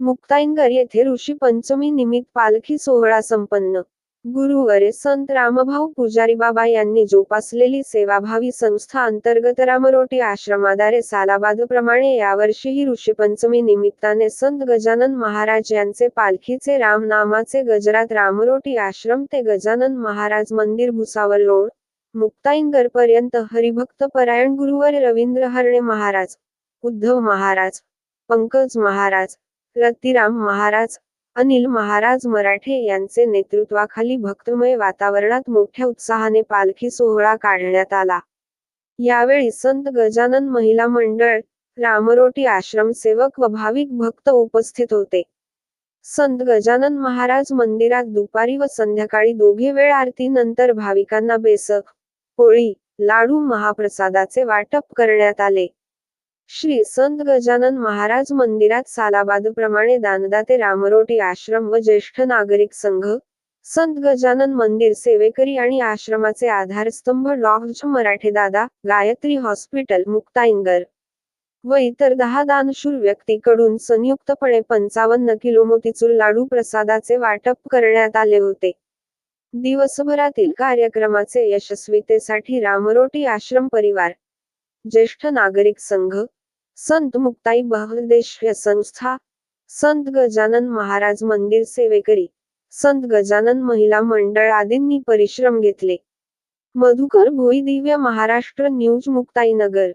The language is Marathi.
मुक्ताईनगर येथे ऋषी पंचमी निमित्त पालखी सोहळा संपन्न. गुरुवारे संत रामभाऊ पुजारी बाबा यांनी जोपासलेली सेवाभावी संस्था अंतर्गत रामरोटी आश्रमाद्वारे सालाबादप्रमाणे यावर्षीही ऋषीपंचमी निमित्ताने संत गजानन महाराज यांचे पालखीचे रामनामाचे गजरात रामरोटी आश्रम ते गजानन महाराज मंदिर भुसावळ रोड मुक्ताईनगर पर्यंत हरिभक्त परायण गुरुवार रवींद्र हरणे महाराज उद्धव महाराज पंकज महाराज रतिराम महाराज अनिल महाराज मराठे यांचे नेतृत्वाखाली भक्तमय वातावरणात मोठ्या उत्साहाने पालखी सोहळा काढण्यात आला. यावेळी संत गजानन महिला मंडळ रामरोटी आश्रम सेवक व भाविक भक्त उपस्थित होते. संत गजानन महाराज मंदिरात दुपारी व संध्याकाळी दोघे वेळ आरती नंतर भाविकांना बेसक पोळी लाडू महाप्रसादाचे वाटप करण्यात आले. श्री संत गजानन महाराज मंदिरात सालाबादप्रमाणे दानदाते रामरोटी आश्रम व ज्येष्ठ नागरिक संघ संत गजानन मंदिर सेवेकरी आणि आश्रमाचे आधारस्तंभ लॉज मराठे दादा गायत्री हॉस्पिटल मुक्ताईनगर व इतर दहा दानशूर व्यक्तीकडून संयुक्तपणे पंचावन्न किलो मोतीचूर लाडू प्रसादाचे वाटप करण्यात आले होते. दिवसभरातील कार्यक्रमाचे यशस्वीतेसाठी रामरोटी आश्रम परिवार ज्येष्ठ नागरिक संघ संत मुक्ताई बहदेश संस्था संत गजानन महाराज मंदिर सेवेकरी संत गजानन महिला मंडळ आदींनी परिश्रम घेतले. मधुकर भोई दिव्य महाराष्ट्र न्यूज मुक्ताईनगर